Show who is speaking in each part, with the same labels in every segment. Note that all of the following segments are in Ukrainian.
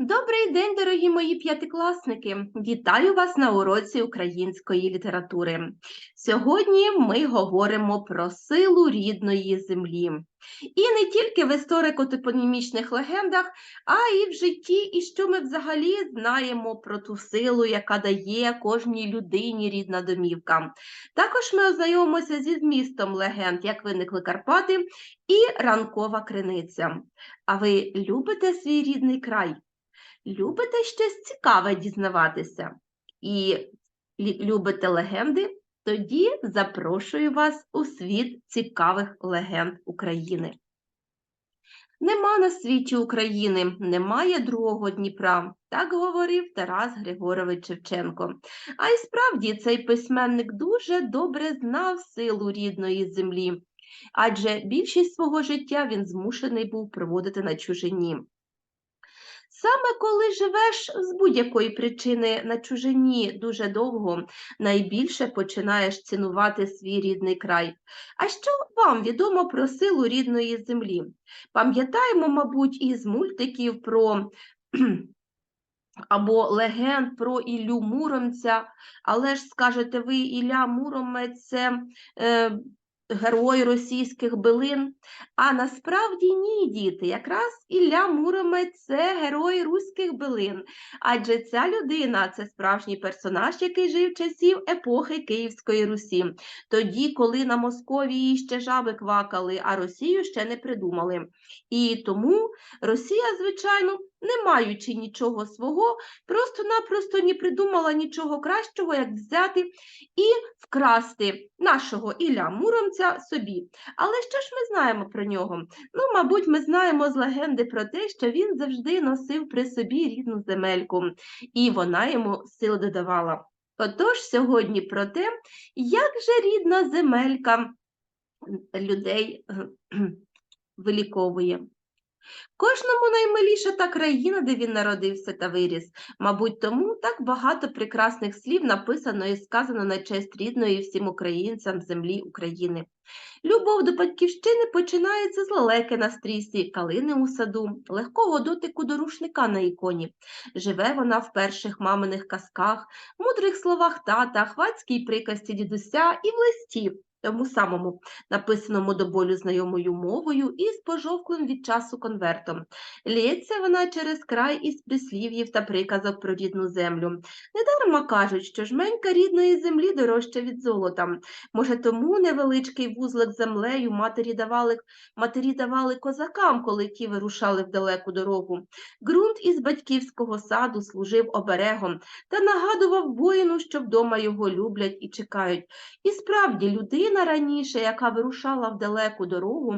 Speaker 1: Добрий день, дорогі мої п'ятикласники! Вітаю вас на уроці української літератури. Сьогодні ми говоримо про силу рідної землі. І не тільки в історико-топонімічних легендах, а і в житті, і що ми взагалі знаємо про ту силу, яка дає кожній людині рідна домівка. Також ми ознайомимося зі змістом легенд, як виникли Карпати, і ранкова криниця. А ви любите свій рідний край? Любите щось цікаве дізнаватися і любите легенди? Тоді запрошую вас у світ цікавих легенд України. Нема на світі України, немає другого Дніпра, так говорив Тарас Григорович Шевченко. А й справді цей письменник дуже добре знав силу рідної землі, адже більшість свого життя він змушений був проводити на чужині. Саме коли живеш з будь-якої причини на чужині дуже довго, найбільше починаєш цінувати свій рідний край. А що вам відомо про силу рідної землі? Пам'ятаємо, мабуть, із мультиків про або легенд про Іллю Муромця, але ж скажете ви, Ілля Муромець це е, герой російських билин. А насправді ні, діти, якраз Ілля Муромець це герой руських билин, адже ця людина це справжній персонаж, який жив часів епохи Київської Русі, тоді, коли на Московії ще жаби квакали, а Росію ще не придумали. І тому Росія, звичайно, не маючи нічого свого, просто-напросто не придумала нічого кращого, як взяти і вкрасти нашого Ілля Муромця собі. Але що ж ми знаємо про нього? Ну, мабуть, ми знаємо з легенди про те, що він завжди носив при собі рідну земельку, і вона йому сил додавала. Отож, сьогодні про те, як же рідна земелька людей виліковує. Кожному наймиліша та країна, де він народився та виріс. Мабуть, тому так багато прекрасних слів написано і сказано на честь рідної всім українцям землі України. Любов до батьківщини починається з лелеки на стрісі, калини у саду, легкого дотику до рушника на іконі. Живе вона в перших маминих казках, мудрих словах тата, хвацькій приказці дідуся і в листі, тому самому, написаному до болю знайомою мовою і з пожовклим від часу конвертом. Лється вона через край із прислів'їв та приказок про рідну землю. Недарма кажуть, що жменька рідної землі дорожча від золота. Може, тому невеличкий вузлик землею матері давали, матері давали козакам, коли ті вирушали в далеку дорогу. Ґрунт із батьківського саду служив оберегом та нагадував воїну, що вдома його люблять і чекають. І справді, людина раніше, яка вирушала в далеку дорогу,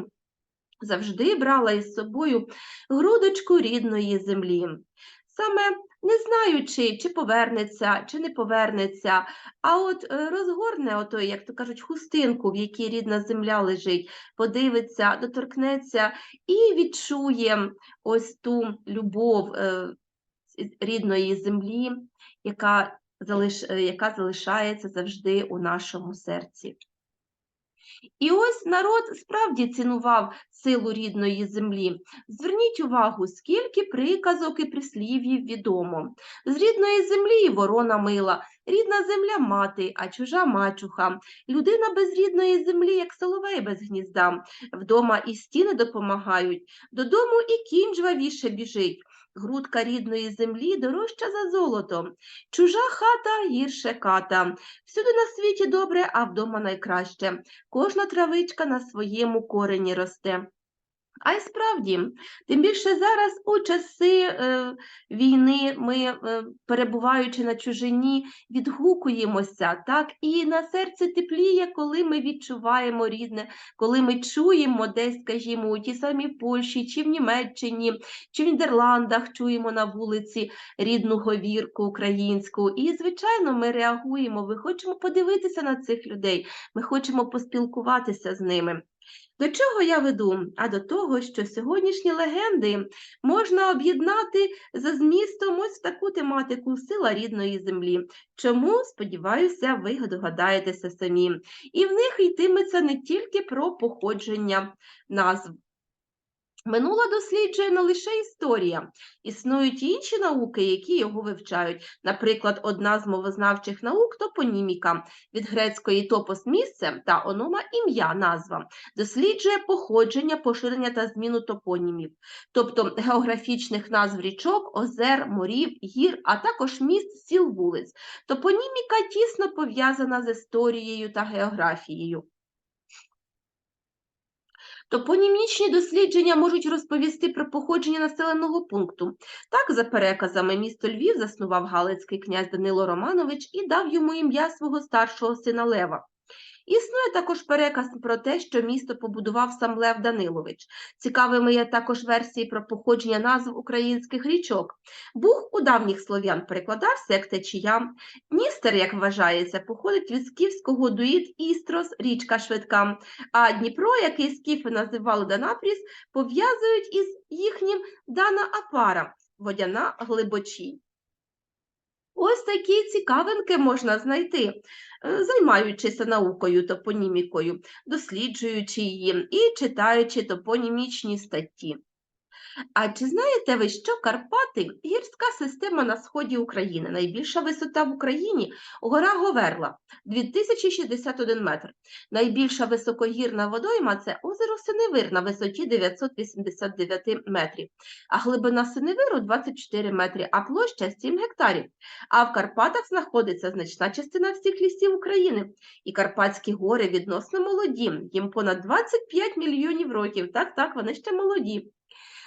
Speaker 1: завжди брала із собою грудочку рідної землі. Саме не знаючи, чи повернеться, чи не повернеться, а от е, розгорне отой, як то кажуть, хустинку, в якій рідна земля лежить, подивиться, доторкнеться і відчує ось ту любов е, рідної землі, яка, залиш, е, яка залишається завжди у нашому серці. І ось народ справді цінував силу рідної землі. Зверніть увагу, скільки приказок і прислів'їв відомо. З рідної землі і ворона мила, рідна земля мати, а чужа мачуха. Людина без рідної землі, як соловей без гнізда. Вдома і стіни допомагають, додому і кінь жвавіше біжить. Грудка рідної землі дорожча за золото. Чужа хата гірше ката. Всюди на світі добре, а вдома найкраще. Кожна травичка на своєму корені росте. А й справді, тим більше зараз у часи е, війни ми, е, перебуваючи на чужині, відгукуємося, так, і на серце тепліє, коли ми відчуваємо рідне, коли ми чуємо десь, скажімо, у тій самій Польщі, чи в Німеччині, чи в Нідерландах чуємо на вулиці рідну говірку українську. І, звичайно, ми реагуємо, ми хочемо подивитися на цих людей, ми хочемо поспілкуватися з ними. До чого я веду? А до того, що сьогоднішні легенди можна об'єднати за змістом ось в таку тематику сила рідної землі. Чому, сподіваюся, ви догадаєтеся самі. І в них йтиметься не тільки про походження назв. Минуле досліджує не лише історія, існують інші науки, які його вивчають. Наприклад, одна з мовознавчих наук топоніміка від грецької топос місце та онома ім'я назва, досліджує походження, поширення та зміну топонімів, тобто географічних назв річок, озер, морів, гір, а також міст, сіл, вулиць. Топоніміка тісно пов'язана з історією та географією. Топонімічні дослідження можуть розповісти про походження населеного пункту. Так, за переказами, місто Львів заснував галицький князь Данило Романович і дав йому ім'я свого старшого сина Лева. Існує також переказ про те, що місто побудував сам Лев Данилович. Цікавими є також версії про походження назв українських річок. Буг у давніх слов'ян перекладався як течія. Ністер, як вважається, походить від скіфського дуїд Істрос, річка швидка. А Дніпро, який скіфи називали Данапріс, пов'язують із їхнім Дана Апара, водяна глибочій. Ось такі цікавинки можна знайти, е, займаючися наукою, топонімікою, досліджуючи її і читаючи топонімічні статті. А чи знаєте ви, що Карпати гірська система на сході України? Найбільша висота в Україні гора Говерла 2061 метр. Найбільша високогірна водойма це озеро Синевир на висоті 989 метрів, а глибина Синевиру 24 метри, а площа 7 гектарів. А в Карпатах знаходиться значна частина всіх лісів України. І Карпатські гори відносно молоді, їм понад 25 мільйонів років. Так, так, вони ще молоді.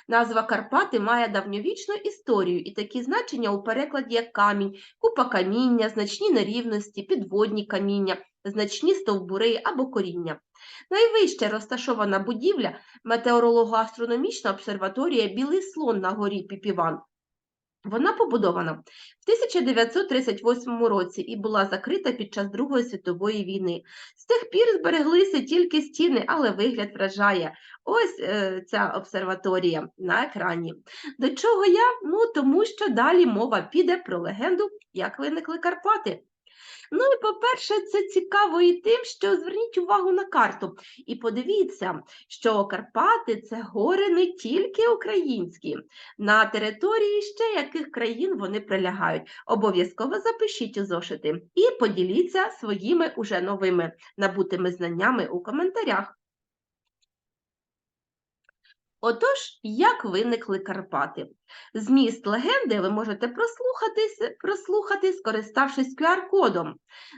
Speaker 1: Назва Карпати має давньовічну історію і такі значення у перекладі як камінь, купа каміння, значні нерівності, підводні каміння, значні стовбури або коріння. Найвище розташована будівля метеоролого-астрономічна обсерваторія Білий слон на горі Піпіван. Вона побудована в 1938 році і була закрита під час Другої світової війни. З тих пір збереглися тільки стіни, але вигляд вражає. Ось е, ця обсерваторія на екрані. До чого я? Ну тому що далі мова піде про легенду, як виникли Карпати. Ну і по-перше, це цікаво і тим, що зверніть увагу на карту і подивіться, що Карпати це гори не тільки українські, на території ще яких країн вони прилягають. Обов'язково запишіть у зошити і поділіться своїми уже новими набутими знаннями у коментарях. Отож, як виникли Карпати? Зміст легенди ви можете прослухати, прослухати скориставшись QR-кодом.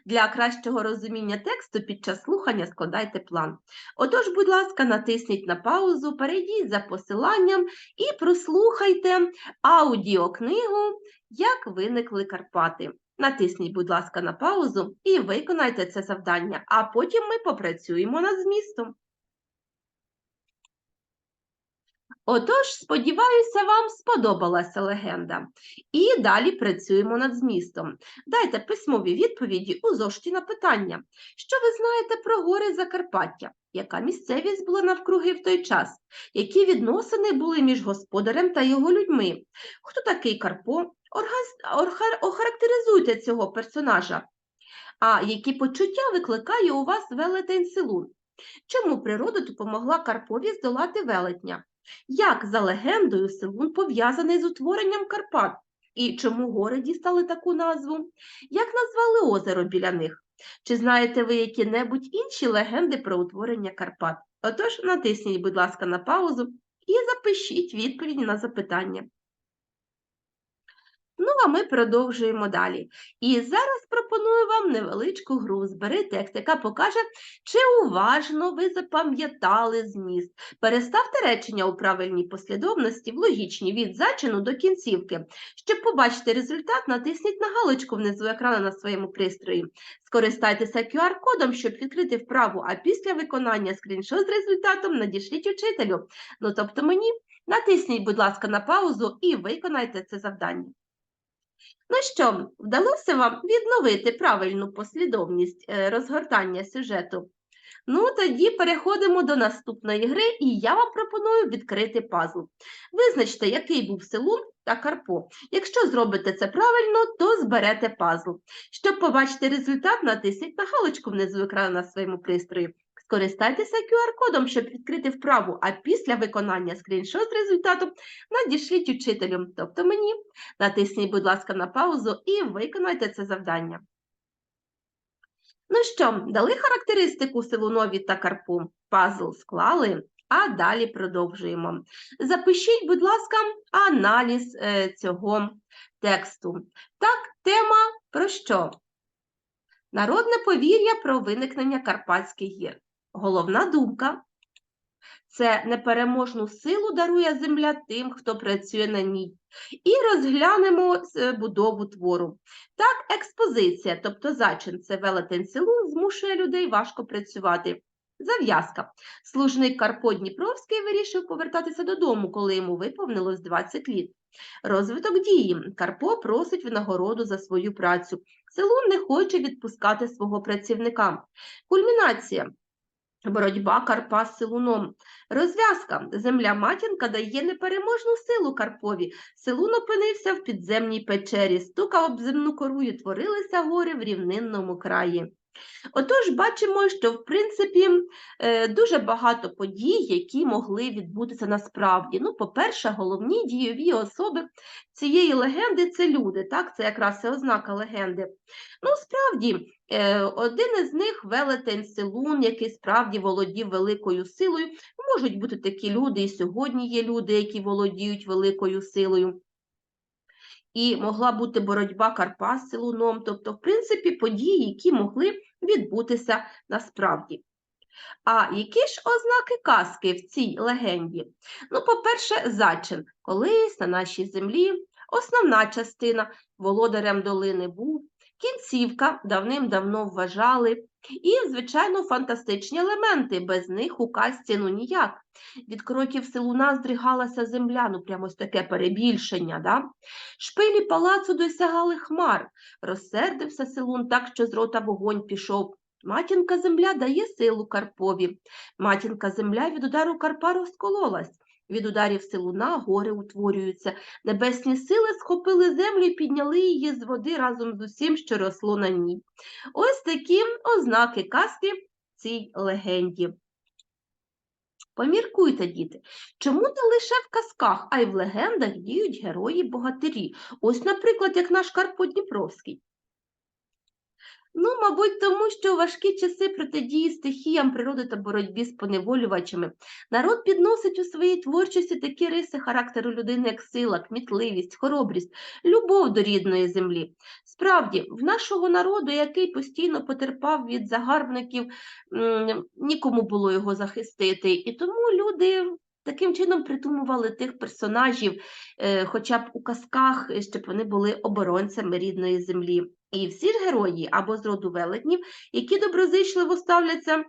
Speaker 1: Для кращого розуміння тексту під час слухання складайте план. Отож, будь ласка, натисніть на паузу, перейдіть за посиланням і прослухайте аудіокнигу Як виникли Карпати. Натисніть, будь ласка, на паузу і виконайте це завдання, а потім ми попрацюємо над змістом. Отож, сподіваюся, вам сподобалася легенда. І далі працюємо над змістом. Дайте письмові відповіді у зошиті на питання. Що ви знаєте про гори Закарпаття? Яка місцевість була навкруги в той час? Які відносини були між господарем та його людьми? Хто такий Карпо? Охарактеризуйте цього персонажа. А які почуття викликає у вас велетень Силун? Чому природа допомогла Карпові здолати велетня? Як за легендою Силун пов'язаний з утворенням Карпат? І чому гори дістали таку назву? Як назвали озеро біля них? Чи знаєте ви які-небудь інші легенди про утворення Карпат? Отож, натисніть, будь ласка, на паузу і запишіть відповіді на запитання. Ну, а ми продовжуємо далі. І зараз пропоную вам невеличку гру. Збери текст, яка покаже, чи уважно ви запам'ятали зміст. Переставте речення у правильній послідовності, в логічній від зачину до кінцівки. Щоб побачити результат, натисніть на галочку внизу екрану на своєму пристрої. Скористайтеся QR-кодом, щоб відкрити вправу, а після виконання скріншот з результатом надішліть учителю. Ну, тобто мені, натисніть, будь ласка, на паузу і виконайте це завдання. Ну що, вдалося вам відновити правильну послідовність е, розгортання сюжету? Ну, тоді переходимо до наступної гри, і я вам пропоную відкрити пазл. Визначте, який був Селун та Карпо. Якщо зробите це правильно, то зберете пазл. Щоб побачити результат, натисніть на галочку внизу екрану на своєму пристрої. Скористайтеся QR-кодом, щоб відкрити вправу, а після виконання скріншот з результатом надішліть учителю, тобто мені. Натисніть, будь ласка, на паузу і виконайте це завдання. Ну що, дали характеристику Силунові та Карпу? Пазл склали, а далі продовжуємо. Запишіть, будь ласка, аналіз е, цього тексту. Так, тема про що? Народне повір'я про виникнення Карпатських гір. Головна думка це непереможну силу дарує земля тим, хто працює на ній. І розглянемо е, будову твору. Так, експозиція, тобто зачин, це велетень селу, змушує людей важко працювати. Зав'язка. Служник Карпо Дніпровський вирішив повертатися додому, коли йому виповнилось 20 літ. Розвиток дії. Карпо просить винагороду за свою працю. Селун не хоче відпускати свого працівника. Кульмінація. Боротьба Карпа з Силуном. Розв'язка. Земля матінка дає непереможну силу Карпові. Силун опинився в підземній печері, стукав об земну кору і творилися гори в рівнинному краї. Отож, бачимо, що в принципі е, дуже багато подій, які могли відбутися насправді. Ну, по-перше, головні дійові особи цієї легенди це люди, так, це якраз і ознака легенди. Ну, справді, е, один із них велетень Силун, який справді володів великою силою. Можуть бути такі люди, і сьогодні є люди, які володіють великою силою. І могла бути боротьба Карпа з Силуном, тобто, в принципі, події, які могли відбутися насправді. А які ж ознаки казки в цій легенді? Ну, по-перше, зачин. Колись на нашій землі основна частина володарем долини був, кінцівка давним-давно вважали, і, звичайно, фантастичні елементи, без них у казці ну ніяк. Від кроків Силуна здригалася земля, ну прямо ось таке перебільшення. Да? Шпилі палацу досягали хмар, розсердився Силун так, що з рота вогонь пішов. Матінка земля дає силу Карпові. Матінка земля від удару Карпа розкололась. Від ударів Силуна гори утворюються. Небесні сили схопили землю і підняли її з води разом з усім, що росло на ній. Ось такі ознаки казки цій легенді. Поміркуйте, діти, чому не лише в казках, а й в легендах діють герої-богатирі? Ось, наприклад, як наш Карпо Дніпровський. Ну, мабуть, тому що важкі часи протидії стихіям природи та боротьбі з поневолювачами народ підносить у своїй творчості такі риси характеру людини, як сила, кмітливість, хоробрість, любов до рідної землі. Справді, в нашого народу, який постійно потерпав від загарбників, нікому було його захистити, і тому люди. Таким чином придумували тих персонажів, е, хоча б у казках, щоб вони були оборонцями рідної землі. І всі ж герої або з роду велетнів, які доброзичливо ставляться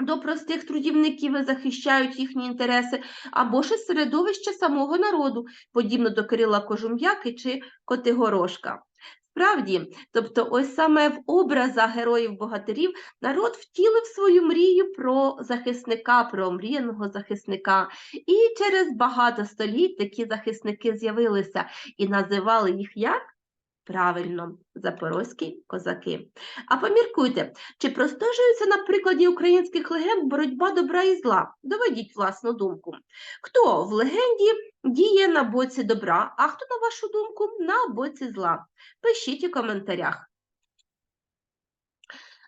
Speaker 1: до простих трудівників і захищають їхні інтереси, або ж із середовища самого народу, подібно до Кирила Кожум'яки чи Котигорошка. Справді, тобто, ось саме в образах героїв-богатирів народ втілив свою мрію про захисника, про мріяного захисника. І через багато століть такі захисники з'явилися і називали їх як? Правильно, запорозькі козаки. А поміркуйте, чи простежується на прикладі українських легенд боротьба добра і зла? Доведіть власну думку. Хто в легенді діє на боці добра, а хто, на вашу думку, на боці зла? Пишіть у коментарях.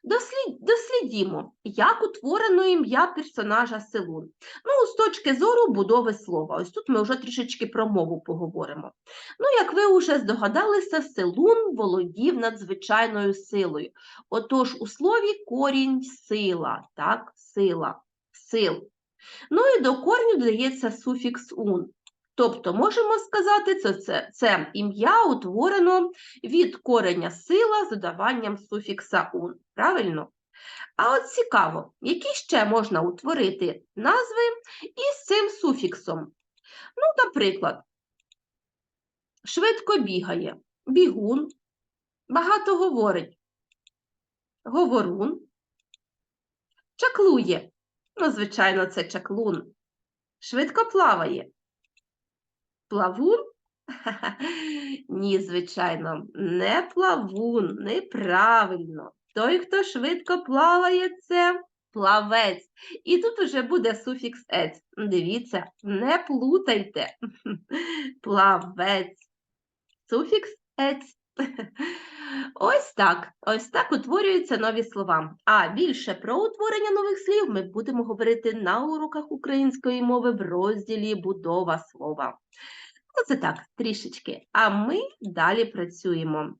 Speaker 1: Дослід... Дослідімо, як утворено ім'я персонажа Селун. Ну, з точки зору будови слова. Ось тут ми вже трішечки про мову поговоримо. Ну, як ви вже здогадалися, Селун володів надзвичайною силою. Отож, у слові корінь сила, так, сила, сил. Ну і до корню додається суфікс ун. Тобто, можемо сказати, це, це, це ім'я утворено від кореня сила з додаванням суфікса ун. Правильно? А от цікаво, які ще можна утворити назви із цим суфіксом? Ну, наприклад, швидко бігає, бігун, багато говорить, говорун, чаклує. Ну, звичайно, це чаклун, швидко плаває. Плавун? Ні, звичайно, не плавун, неправильно. Той, хто швидко плаває, це плавець. І тут уже буде суфікс ець. Дивіться, не плутайте. Плавець. Суфікс ець. Ось так. Ось так утворюються нові слова. А більше про утворення нових слів ми будемо говорити на уроках української мови в розділі Будова слова. Оце так, трішечки. А ми далі працюємо.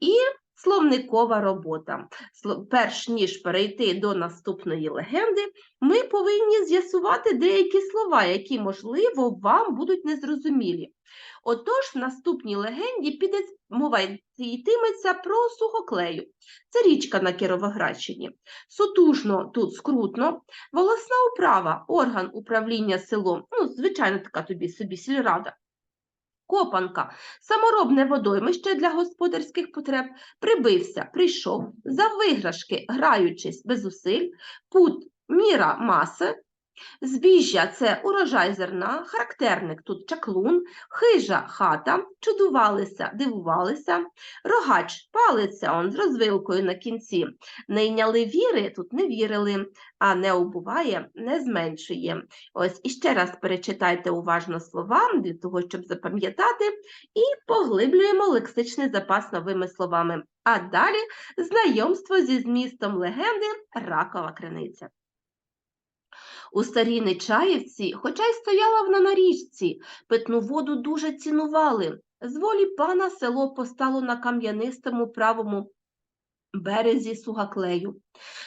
Speaker 1: І словникова робота. Перш ніж перейти до наступної легенди, ми повинні з'ясувати деякі слова, які, можливо, вам будуть незрозумілі. Отож, в наступній легенді піде мова йтиметься про сухоклею. Це річка на Кіровоградщині. Сутужно тут скрутно, волосна управа, орган управління селом, ну, звичайно, така тобі собі сільрада. Копанка, саморобне водоймище для господарських потреб, прибився, прийшов, за виграшки, граючись без зусиль, пут, міра маси, збіжжя це урожай зерна, характерник тут чаклун, хижа хата, чудувалися, дивувалися, рогач палиця он з розвилкою на кінці. Не йняли віри, тут не вірили, а не убуває, не зменшує. Ось іще раз перечитайте уважно слова для того, щоб запам'ятати, і поглиблюємо лексичний запас новими словами. А далі знайомство зі змістом легенди Ракова криниця. У старій Нечаївці, хоча й стояла вона на річці, питну воду дуже цінували. З волі пана село постало на кам'янистому правому березі Сугаклею.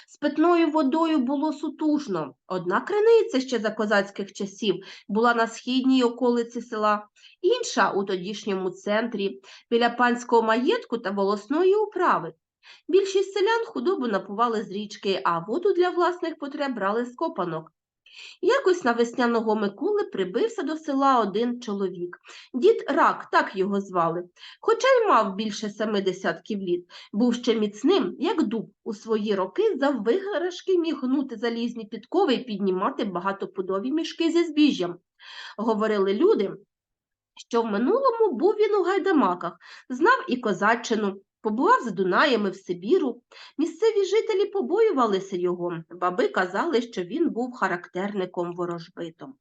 Speaker 1: З питною водою було сутужно. Одна криниця ще за козацьких часів була на східній околиці села, інша у тодішньому центрі, біля панського маєтку та волосної управи. Більшість селян худобу напували з річки, а воду для власних потреб брали з копанок. Якось на весняного Миколи прибився до села один чоловік. Дід Рак, так його звали. Хоча й мав більше семи десятків літ, був ще міцним, як дуб. У свої роки за виграшки міг гнути залізні підкови і піднімати багатопудові мішки зі збіжжям. Говорили люди, що в минулому був він у гайдамаках, знав і козаччину, побував з Дунаями в Сибіру. Місцеві жителі побоювалися його, баби казали, що він був характерником ворожбитом.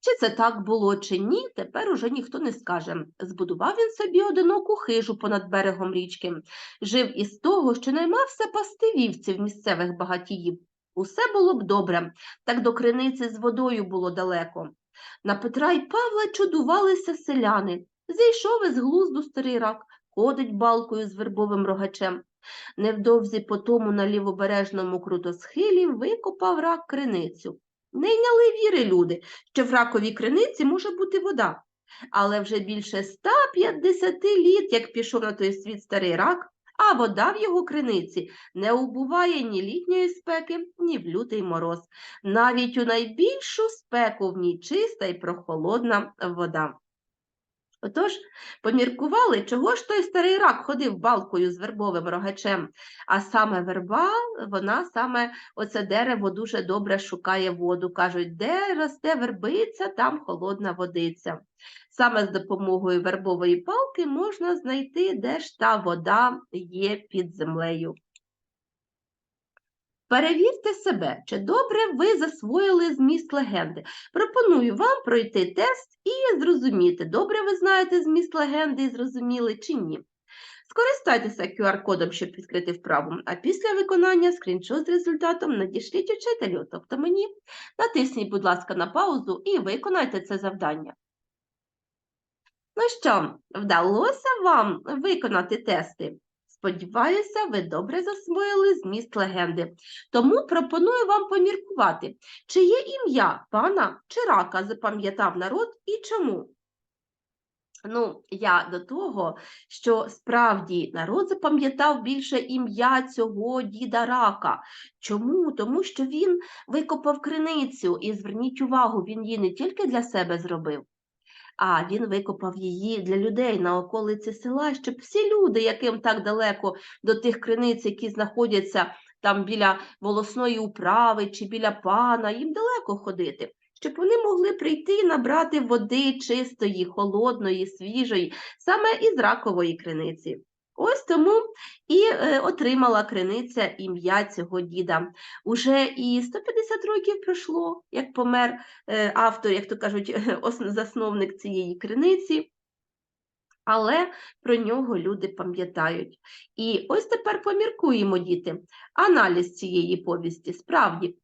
Speaker 1: Чи це так було, чи ні, тепер уже ніхто не скаже. Збудував він собі одиноку хижу понад берегом річки, жив із того, що наймався пасти вівців місцевих багатіїв. Усе було б добре, так до криниці з водою було далеко. На Петра й Павла чудувалися селяни. Зійшов із глузду старий рак, ходить балкою з вербовим рогачем. Невдовзі по тому на лівобережному крутосхилі викопав рак криницю. Не йняли віри люди, що в раковій криниці може бути вода. Але вже більше 150 літ, як пішов на той світ старий рак, а вода в його криниці не убуває ні літньої спеки, ні в лютий мороз. Навіть у найбільшу спеку в ній чиста і прохолодна вода. Отож, поміркували, чого ж той старий рак ходив балкою з вербовим рогачем, а саме верба, вона саме оце дерево дуже добре шукає воду. Кажуть, де росте вербиця, там холодна водиця. Саме з допомогою вербової палки можна знайти, де ж та вода є під землею. Перевірте себе, чи добре ви засвоїли зміст легенди. Пропоную вам пройти тест і зрозуміти, добре ви знаєте зміст легенди і зрозуміли чи ні. Скористайтеся QR-кодом, щоб відкрити вправу, а після виконання скріншот з результатом надішліть учителю, тобто мені. Натисніть, будь ласка, на паузу і виконайте це завдання. Ну що, вдалося вам виконати тести? Сподіваюся, ви добре засвоїли зміст легенди. Тому пропоную вам поміркувати, чи є ім'я пана чи рака запам'ятав народ і чому. Ну, я до того, що справді народ запам'ятав більше ім'я цього діда рака. Чому? Тому що він викопав криницю, і зверніть увагу, він її не тільки для себе зробив, а він викопав її для людей на околиці села, щоб всі люди, яким так далеко до тих криниць, які знаходяться там біля волосної управи чи біля пана, їм далеко ходити, щоб вони могли прийти і набрати води чистої, холодної, свіжої, саме із ракової криниці. Ось тому і е, отримала криниця ім'я цього діда. Уже і 150 років пройшло, як помер е, автор, як то кажуть, засновник цієї криниці. Але про нього люди пам'ятають. І ось тепер поміркуємо, діти, аналіз цієї повісті, справді,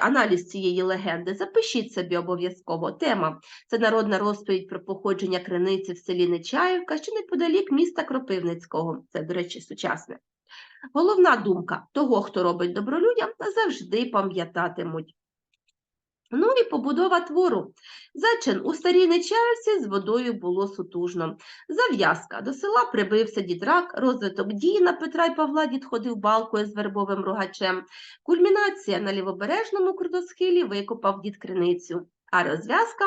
Speaker 1: аналіз цієї легенди. Запишіть собі обов'язково. Тема це народна розповідь про походження криниці в селі Нечаївка, що неподалік міста Кропивницького. Це, до речі, сучасне. Головна думка того, хто робить добролюдям, завжди пам'ятатимуть. Ну і побудова твору. Зачин у старій Нечаївці з водою було сутужно. Зав'язка. До села прибився дідрак, розвиток дій на Петра й Павла дід ходив балкою з вербовим рогачем. Кульмінація на лівобережному крутосхилі викопав дід криницю. А розв'язка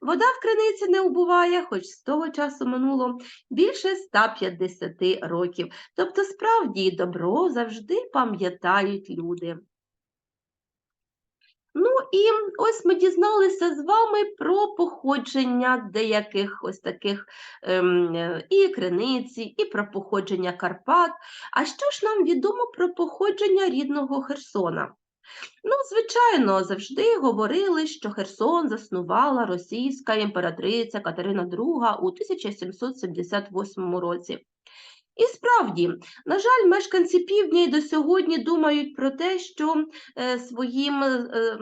Speaker 1: вода в криниці не убуває, хоч з того часу минуло більше 150 років. Тобто, справді, добро завжди пам'ятають люди. Ну і ось ми дізналися з вами про походження деяких ось таких ем, і криниці, і про походження Карпат. А що ж нам відомо про походження рідного Херсона? Ну, звичайно, завжди говорили, що Херсон заснувала російська імператриця Катерина II у 1778 році. І справді, на жаль, мешканці півдня і до сьогодні думають про те, що е, своїм е,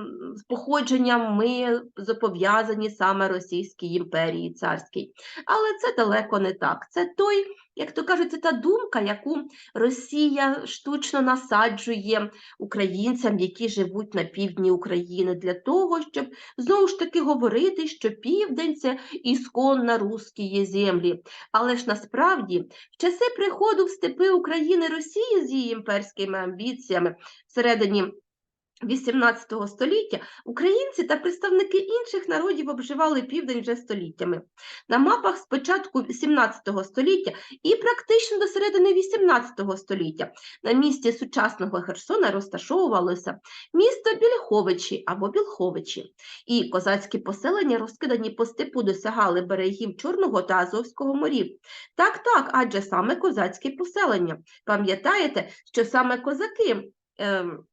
Speaker 1: походженням ми зобов'язані саме Російській імперії царській. Але це далеко не так. Це той, як то кажуть, це та думка, яку Росія штучно насаджує українцям, які живуть на півдні України, для того, щоб знову ж таки говорити, що південь це ісконно русські землі. Але ж насправді в часи приходу в степи України Росії з її імперськими амбіціями всередині XVIII століття українці та представники інших народів обживали південь вже століттями. На мапах з початку XVII століття і практично до середини XVIII століття на місці сучасного Херсона розташовувалося місто Більховичі або Білховичі, і козацькі поселення, розкидані по степу, досягали берегів Чорного та Азовського морів. Так, так, адже саме козацькі поселення. Пам'ятаєте, що саме козаки. ем,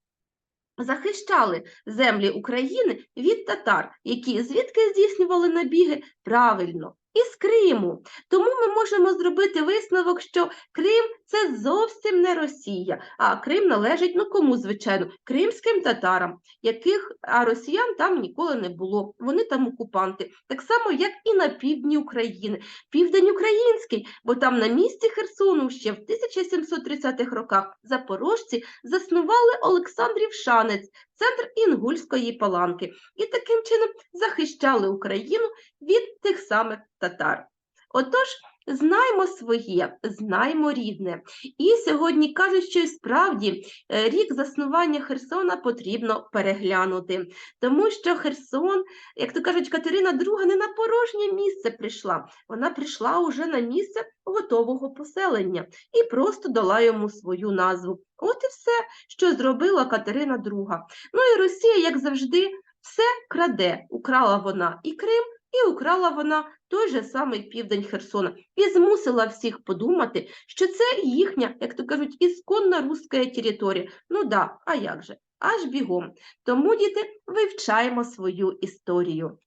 Speaker 1: захищали землі України від татар, які звідки здійснювали набіги? Правильно із Криму. Тому ми можемо зробити висновок, що Крим це зовсім не Росія, а Крим належить ну кому, звичайно, кримським татарам, яких а росіян там ніколи не було. Вони там окупанти, так само, як і на півдні України. Південь український, бо там на місці Херсону ще в 1730-х роках запорожці заснували Олександрів Шанець, центр Інгульської паланки, і таким чином захищали Україну від тих самих татар. Отож, знаймо своє, знаймо рідне. І сьогодні кажуть, що і справді е, рік заснування Херсона потрібно переглянути, тому що Херсон, як то кажуть, Катерина II не на порожнє місце прийшла, вона прийшла уже на місце готового поселення і просто дала йому свою назву. От і все, що зробила Катерина II. Ну і Росія, як завжди, все краде. Украла вона і Крим, і украла вона той же самий південь Херсона і змусила всіх подумати, що це їхня, як то кажуть, ісконна руська територія. Ну да, а як же? Аж бігом. Тому, діти, вивчаємо свою історію.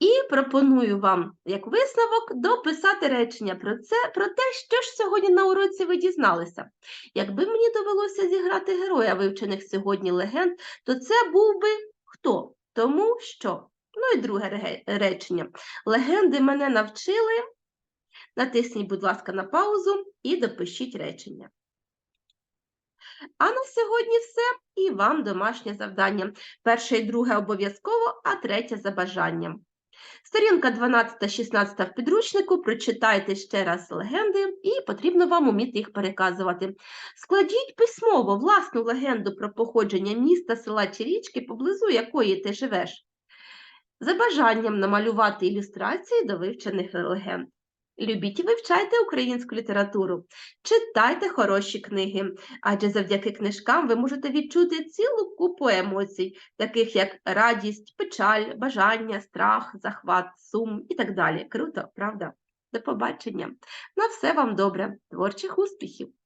Speaker 1: І пропоную вам, як висновок, дописати речення про це, про те, що ж сьогодні на уроці ви дізналися. Якби мені довелося зіграти героя вивчених сьогодні легенд, то це був би хто? Тому що. Ну і друге речення. Легенди мене навчили. Натисніть, будь ласка, на паузу і допишіть речення. А на сьогодні все. І вам домашнє завдання. Перше і друге обов'язково, а третє за бажанням. Сторінка 12-16 в підручнику, прочитайте ще раз легенди, і потрібно вам уміти їх переказувати. Складіть письмово власну легенду про походження міста, села чи річки, поблизу якої ти живеш. За бажанням намалювати ілюстрації до вивчених легенд. Любіть і вивчайте українську літературу, читайте хороші книги, адже завдяки книжкам ви можете відчути цілу купу емоцій, таких як радість, печаль, бажання, страх, захват, сум і так далі. Круто, правда? До побачення. На все вам добре, творчих успіхів!